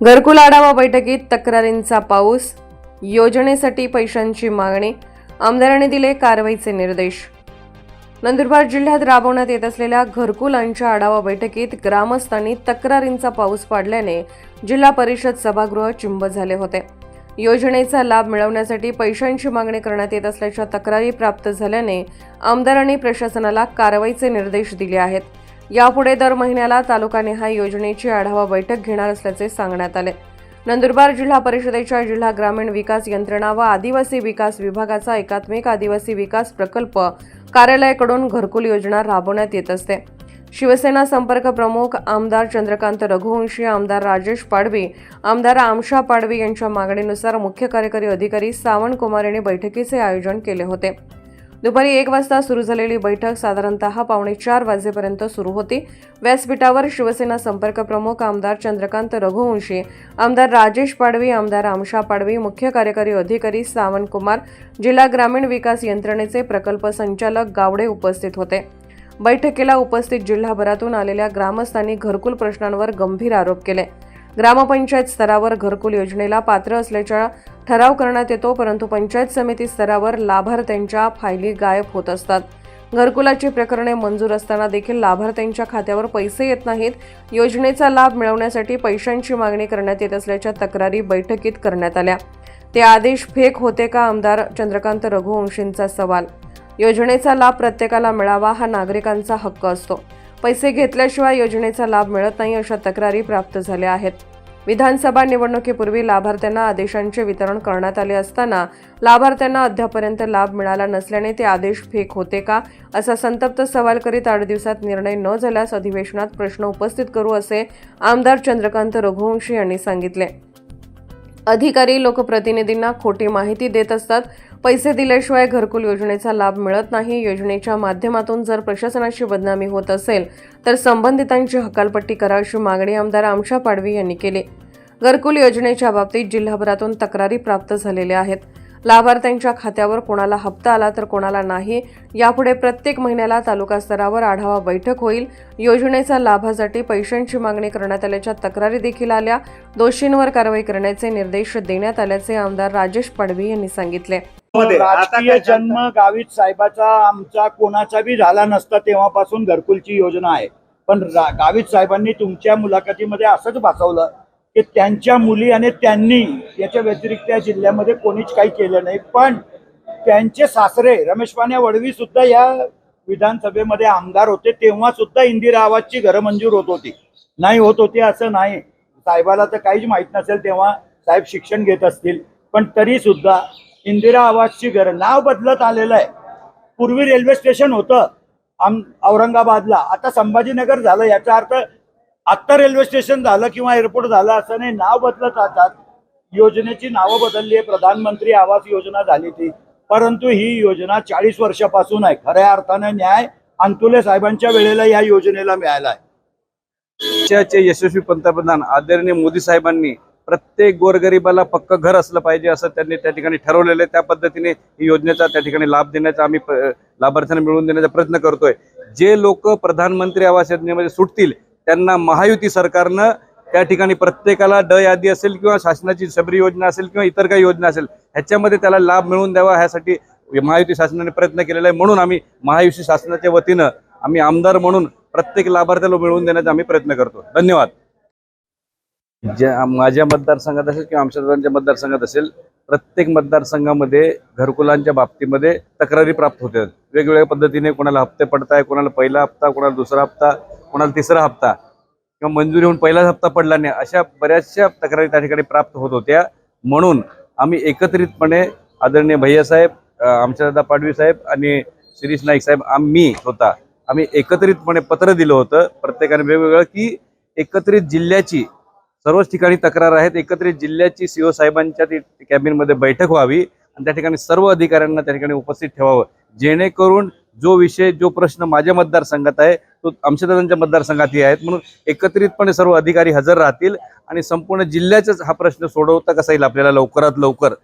घरकुल आढावा बैठकीत तक्रारींचा पाऊस योजनेसाठी पैशांची मागणी आमदारांनी दिले कारवाईचे निर्देश. नंदुरबार जिल्ह्यात राबवण्यात येत असलेल्या घरकुलांच्या आढावा बैठकीत ग्रामस्थांनी तक्रारींचा पाऊस पाडल्याने जिल्हा परिषद सभागृह चिंब झाले होते. योजनेचा लाभ मिळवण्यासाठी पैशांची मागणी करण्यात येत असल्याच्या तक्रारी प्राप्त झाल्याने आमदारांनी प्रशासनाला कारवाईचे निर्देश दिले आहेत. यापुढे दर महिन्याला तालुकानिहाय योजनेची आढावा बैठक घेणार असल्याचे सांगण्यात आले. नंदुरबार जिल्हा परिषदेच्या जिल्हा ग्रामीण विकास यंत्रणा व आदिवासी विकास विभागाचा एकात्मिक आदिवासी विकास प्रकल्प कार्यालयाकडून घरकुल योजना राबवण्यात येत असते. शिवसेना संपर्क प्रमुख आमदार चंद्रकांत रघुवंशी आमदार राजेश पाडवी आमदार आमशा पाडवी यांच्या मागणीनुसार मुख्य कार्यकारी अधिकारी सावंत कुमार यांनी बैठकीचे आयोजन केले होते. दुपारी एक वाजता सुरू झालेली बैठक साधारणतः पावणे चार वाजेपर्यंत सुरू होती. व्यासपीठावर शिवसेना संपर्क प्रमुख आमदार चंद्रकांत रघुवंशी आमदार राजेश पाडवी आमदार आमशा पाडवी मुख्य कार्यकारी अधिकारी सावंत कुमार जिल्हा ग्रामीण विकास यंत्रणेचे प्रकल्प संचालक गावडे उपस्थित होते. बैठकीला उपस्थित जिल्हाभरातून आलेल्या ग्रामस्थांनी घरकुल प्रश्नांवर गंभीर आरोप केले. ग्रामपंचायत स्तरावर घरकुल योजनेला पात्र असल्याचा ठराव करण्यात येतो परंतु पंचायत समिती स्तरावर लाभार्थ्यांच्या फायली गायब होत असतात. घरकुलाची प्रकरणे मंजूर असताना देखील लाभार्थ्यांच्या खात्यावर पैसे येत नाहीत. योजनेचा लाभ मिळवण्यासाठी पैशांची मागणी करण्यात येत असल्याच्या तक्रारी बैठकीत करण्यात आल्या. ते आदेश फेक होते का आमदार चंद्रकांत रघुवंशींचा सवाल? योजनेचा लाभ प्रत्येकाला मिळावा हा नागरिकांचा हक्क असतो. पैसे घेतल्याशिवाय योजनेचा लाभ मिळत नाही अशा तक्रारी प्राप्त झाल्या आहेत. विधानसभा निवडणुकीपूर्वी लाभार्थ्यांना आदेशांचे वितरण करण्यात आले असताना लाभार्थ्यांना अद्यापर्यंत लाभ मिळाला नसल्याने ते आदेश फेक होते का असा संतप्त सवाल करीत आठ दिवसात निर्णय न झाल्यास अधिवेशनात प्रश्न उपस्थित करू असे आमदार चंद्रकांत रघुवंशी यांनी सांगितले. अधिकारी लोकप्रतिनिधींना खोटी माहिती देत असतात. पैसे दिल्याशिवाय घरकुल योजनेचा लाभ मिळत नाही. योजनेच्या माध्यमातून जर प्रशासनाची बदनामी होत असेल तर संबंधितांची हकालपट्टी करा अशी मागणी आमदार आमशा पाडवी यांनी केली. घरकुल योजनेच्या बाबतीत जिल्हाभरातून तक्रारी प्राप्त झालेल्या आहेत. लाभार्थ्यांच्या खात्यावर कोणाला हप्ता आला तर कोणाला नाही यापुढे प्रत्येक महिन्याला तालुका स्तरावर आढावा बैठक होईल. योजनेचा लाभासाठी पैशांची मागणी करण्यात आल्याच्या तक्रारी देखील आल्या. दोषींवर कारवाई करण्याचे निर्देश देण्यात आल्याचे आमदार राजेश पाडवी यांनी सांगितले. राजकीय काय जन्म गावित साहेबाचा आमचा कोणाचा बी झाला नसता तेव्हापासून घरकुलची योजना आहे. पण गावित साहेबांनी तुमच्या मुलाखतीमध्ये असंच भासवलं की त्यांच्या मुली आणि त्यांनी याच्या व्यतिरिक्त या जिल्ह्यामध्ये कोणीच काही केलं नाही. पण त्यांचे सासरे रमेश पाण्या वडवी सुद्धा या विधानसभेमध्ये आमदार होते. तेव्हा सुद्धा इंदिरा आवाजची घरं मंजूर होत होती. नाही होत होती असं नाही. साहेबाला तर काहीच माहीत नसेल तेव्हा साहेब शिक्षण घेत असतील. पण तरी सुद्धा इंदिरा आवाजची घर नाव बदलत आलेलं आहे. पूर्वी रेल्वे स्टेशन होतं. आम औरंगाबादला. आता संभाजीनगर झालं. याचा अर्थ आत्ता रेल्वे स्टेशन झालं किंवा एअरपोर्ट झालं असं नाही नाव बदलत राहतात. योजनेची नावं बदलली आहे प्रधानमंत्री आवास योजना झाली ती. परंतु ही योजना चाळीस वर्षापासून आहे. खऱ्या अर्थानं न्याय अंतुले साहेबांच्या वेळेला या योजनेला मिळाला आहे. देशाचे यशस्वी पंतप्रधान आदरणीय मोदी साहेबांनी प्रत्येक गोरगरिबाला पक्क घर असलं पाहिजे असं त्यांनी त्या ठिकाणी ठरवलेलं आहे. त्या पद्धतीने ही योजनेचा त्या ठिकाणी लाभ देण्याचा आम्ही लाभार्थ्यांना मिळवून देण्याचा प्रयत्न करतोय. जे लोक प्रधानमंत्री आवास योजनेमध्ये सुटतील त्यांना महायुती सरकारनं त्या ठिकाणी प्रत्येकाला ड यादी असेल किंवा शासनाची सबरी योजना असेल किंवा इतर काही योजना असेल ह्याच्यामध्ये त्याला लाभ मिळवून द्यावा ह्यासाठी महायुती शासनाने प्रयत्न केलेला आहे. म्हणून आम्ही महायुती शासनाच्या वतीनं आम्ही आमदार म्हणून प्रत्येक लाभार्थ्याला मिळवून देण्याचा आम्ही प्रयत्न करतो. धन्यवाद. ज्या माझ्या मतदारसंघात असेल किंवा आमच्या दादांच्या मतदारसंघात असेल प्रत्येक मतदारसंघामध्ये घरकुलांच्या बाबतीमध्ये तक्रारी प्राप्त होतात. वेगवेगळ्या पद्धतीने कोणाला हप्ते पडताय कोणाला पहिला हप्ता कोणाला दुसरा हप्ता कोणाला तिसरा हप्ता किंवा मंजुरी होऊन पहिलाच हप्ता पडला नाही अशा बऱ्याचशा तक्रारी त्या ठिकाणी प्राप्त होत होत्या. म्हणून आम्ही एकत्रितपणे आदरणीय भैयासाहेब आमच्या दादा पाडवी साहेब आणि शिरीष नाईक साहेब आम्ही होता. आम्ही एकत्रितपणे पत्र दिलं होतं प्रत्येकाने वेगवेगळं की एकत्रित जिल्ह्याची सर्वच ठिकाणी तक्रार आहेत. एकत्रित जिल्ह्याची सीओ साहेबांच्या ती कॅबिनमध्ये बैठक व्हावी आणि त्या ठिकाणी सर्व अधिकाऱ्यांना त्या ठिकाणी उपस्थित ठेवावं. जेणेकरून जो विषय जो प्रश्न माझ्या मतदारसंघात आहे तो आमच्या दादांच्या मतदारसंघातही आहेत. म्हणून एकत्रितपणे सर्व अधिकारी हजर राहतील आणि संपूर्ण जिल्ह्याचाच हा प्रश्न सोडवता कसा येईल आपल्याला लवकरात लवकर.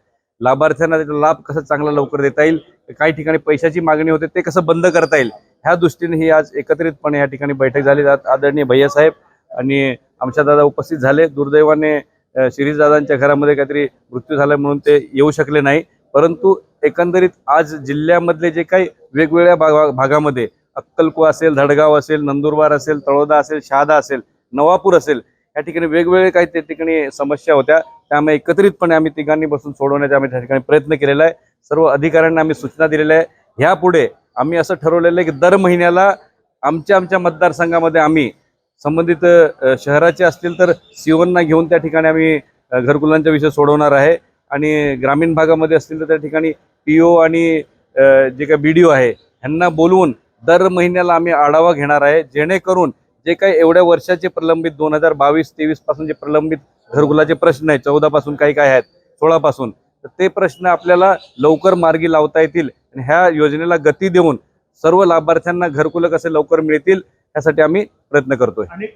लाभार्थ्यांना त्याचा लाभ कसा चांगला लवकर देता येईल काही ठिकाणी पैशाची मागणी होते ते कसं बंद करता येईल ह्या दृष्टीने ही आज एकत्रितपणे या ठिकाणी बैठक झाली. जात आदरणीय भैयासाहेब आणि आमच्या दादा उपस्थित झाले. दुर्दैवाने अ, शिरीषदादांच्या घरामध्ये काहीतरी मृत्यू झाला म्हणून ते येऊ शकले नाही. परंतु एकंदरीत आज जिल्ह्यामधले जे काही वेगवेगळ्या भागा भागामध्ये अक्कलको असेल धडगाव असेल नंदुरबार असेल तळोदा असेल शहादा असेल नवापूर असेल या ठिकाणी वेगवेगळे काही त्या ठिकाणी समस्या होत्या. त्यामुळे एकत्रितपणे आम्ही तिघांनी बसून सोडवण्याचा आम्ही त्या ठिकाणी प्रयत्न केलेला आहे. सर्व अधिकाऱ्यांना आम्ही सूचना दिलेल्या आहे ह्यापुढे आम्ही असं ठरवलेलं आहे की दर महिन्याला आमच्या आमच्या मतदारसंघामध्ये आम्ही संबंधित शहराचे असतील तर सीओना घेऊन त्या ठिकाणी आम्ही घरकुलांचा विषय सोडवणार आहे. आणि ग्रामीण भागामध्ये असतील तर त्या ठिकाणी पी ओ आणि जे काही बी डी ओ आहे ह्यांना बोलवून दर महिन्याला आम्ही आढावा घेणार आहे जेणेकरून जे काही एवढ्या वर्षाचे प्रलंबित दोन हजार बावीस तेवीसपासून जे प्रलंबित घरकुलाचे प्रश्न आहेत चौदा पासून काही काय आहेत सोळा पासून तर ते प्रश्न आपल्याला लवकर मार्गी लावता येतील आणि ह्या योजनेला गती देऊन सर्व लाभार्थ्यांना घरकुलं कसे लवकर मिळतील यासाठी आम्ही प्रयत्न करतोय. आणि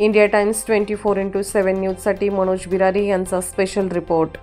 India Times twenty four into seven न्यूजसाठी मनोज बिरारी यांचा स्पेशल रिपोर्ट.